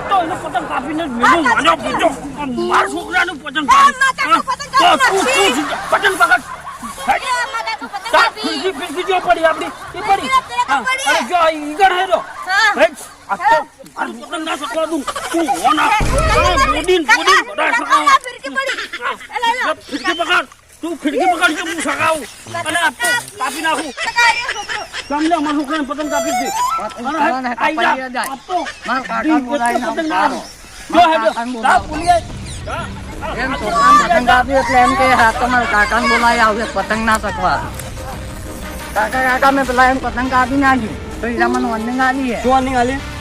એનો પતંગ કાપીને જ મેલું માનો બીજો માર છોકરાનું પતંગ કાપી. હા? તો તું તું પતંગ પકડ. ફિરકી ફિરકી જો પડી આપડી એ પડી. અરે જો આ હેરો. આ તો મારું પતંગ ના શકવા દઉં તું ઓના બોડીન બોડીન બધા સકાવ ફિરકી પકડ. તું ફિરકી પકડ કે હું સગાવું અને કાપી નાખું. તમને અમારા છોકરાને પતંગ કાપી દે. પતંગ આઈ જા, પડી જાય. આપો. મારા કાકા દી, બોલાવીને એટલો પતંગ આવું ના આવે. જો હેડો, બોલાવો. પુલિયા. એમ છોકરાને પતંગ આપ્યું એટલે એમ કે હા તમારા કાકાને બોલાવી આવશે પતંગ ના શકવા કાકા કાકા મેં પેલા એમ પતંગ કાપી નાખ્યું. તો મને વંદન આલી શું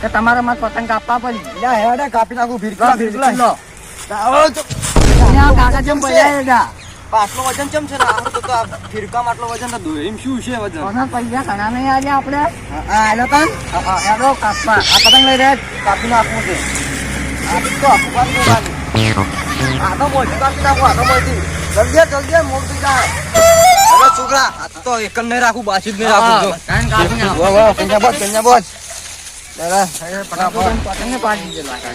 કે તમારે મારે પતંગ કાપવા પડી. હેડે કાપી નાખું લો. કાકા જેમ હતા આટલો વજન કેમ છે? તો તો આટલો વજન હતું એમ શું છે વજન? પૈસા ઘણા નહીં આજે આપણે? આ એનો કાન. હા, હા, કાપવા. આ પતંગ લઈ રહ્યા કાપી નાખવું છે. આ તો આખું કાપી નાખવાનું આ તો મોટી કાપી નાખું આ તો મોટી જલ્દી જલ્દી મોટી જાય અરે છોકરા તો જ નહીં જ જો કાકા.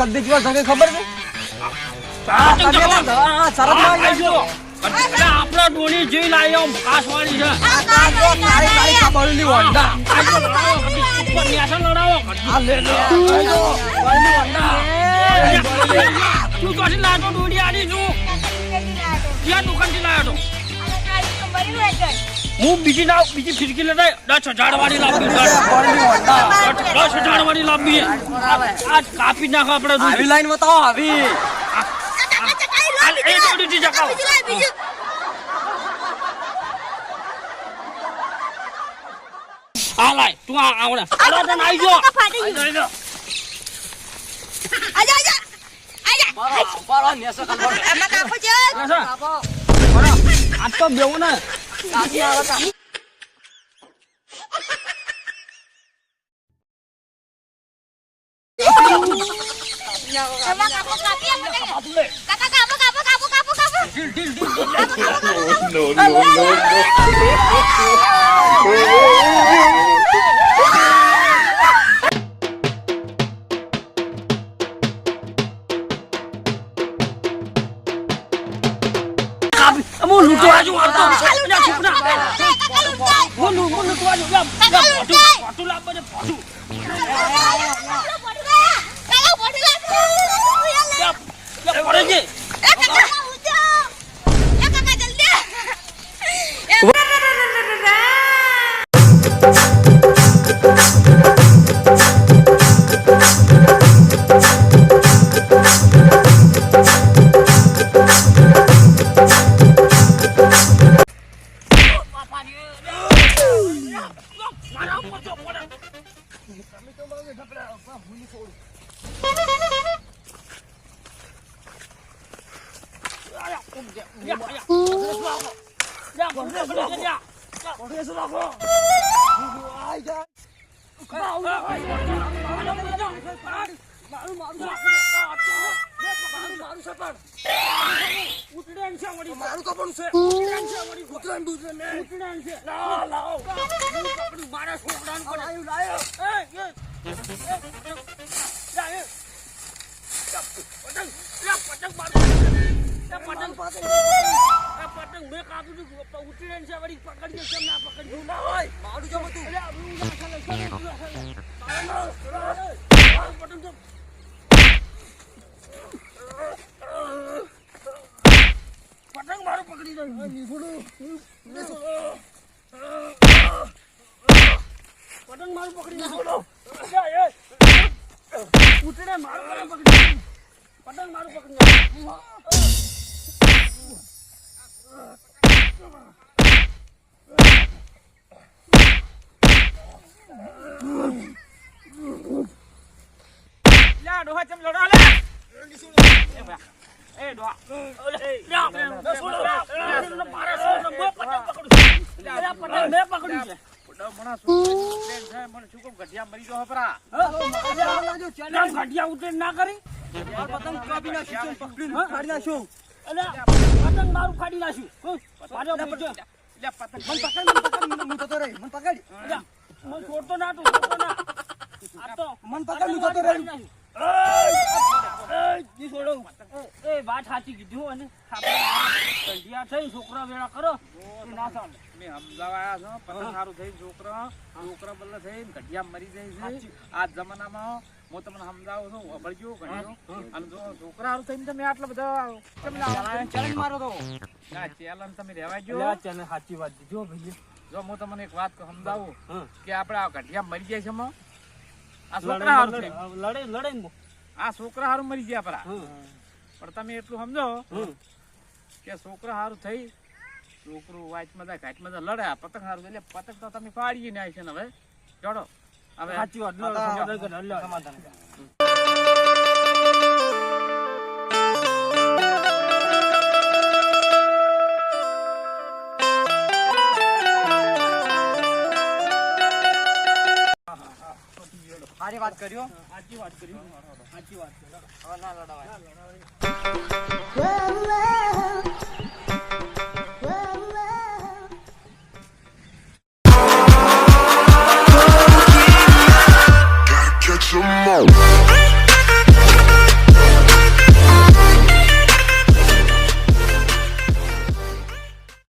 કદી કેવા શોખી ખબર છે જોઈ લાયો કાસવાળી છે કાળી કાળી કાબળની વંડા આઈ જો, લડાવો, કદી ઉપર ન્યાસા લડાવો, આ લે લે વાળની વંડા. તું ચોથી લાતો ડોડી આલી છું ક્યાં દુકાનથી લાયો તો હું બીજી લાવ બીજી ફિરકી લેતા દસ હજાર વાળી લાવી દસ હજાર વાળી લાવી આજ કાપી નાખો આપણે આવી. લાઈન બતાવો આવી હાલ, એ દોડીથી ચગાવો. આ લાય તું આ આવડે હાલો તને આઈ જો આઈ જો. બસ, બરો. આ તો બેવું ને કાપી હું લૂંટવા જુ આવતો અલ્યા, છોકરા. હું લૂંટવા જુ લા, લા, ભોટું, ભોટું લાવ બધે, ભોટું. મારું, કપડું છે ઉતરેણ છે. ઉતરાણ છે. લાવો, લાવો. મારા છોકરાને પડે. લાયો લાયો પતંગ. પતંગ, પતંગ પતંગ, પતંગ કાપ્યું હતું. ઉતરેણ છે વળી. પકડજો, કેમ ના પકડજો? ના હોય. મારું જો બધું અરે, આ હું ના ચાલે, ચાલે, ચાલે, મારો તો- પતંગ મારું પકડી જાય પતંગ મારું પકડી ઉતરે મારું પકડી. પતંગ મારું પકડી હોય તેમ લડો લે એ ભાઈ, એ ડોહા. એ, લ્યા, બે છોડો. એમને મારે છોડો, મેં પતંગ પકડું છું. અરે, પતંગ મેં પકડ્યું છે. પતંગ. પતંગ મારું ફાડી નાખ્યું. મને પકડ, મને પકડ, પકડ. મને છોડતો ના તું ના આ તો મને પકડ, હું જતો રહી. એ, એ વાત સાચી કીધી અને થઈ છોકરા વેળા કરો. ના ચાલે મેં સમજાવાયા છો પતંગ સારું થઈ છોકરા છોકરા બલ્લે થઈ ઘડિયા મરી જાય છે. આ જમાનામાં હું તમને સમજાવું છું અભળજો ઘણીઓ અને જો છોકરા સારું થઈને તમે આટલા બધા ચેલેન્જ મારો તો. ના ચેલન તમે રહેવા ગયો સાચી વાત જો ભાઈ જો હું તમને એક વાત સમજાવું કે આપણે આ ઘડિયા મરી જાય છે આ છોકરા હારું લડે લડે આ છોકરા હારું મરી ગયા પરા પણ તમે એટલું સમજો કે છોકરા હારું થઈ છોકરું વાંચમાં જાય ઘાટમાં જાય લડે પતંગ હારું એટલે પતંગ તો તમે પાડીએ ને છે ને હવે. ચડો હવે સાચી વાત સમાધાન સારી વાત કર્યો? સાચી વાત કર્યો સાચી વાત કર્યો ના લડાવાય.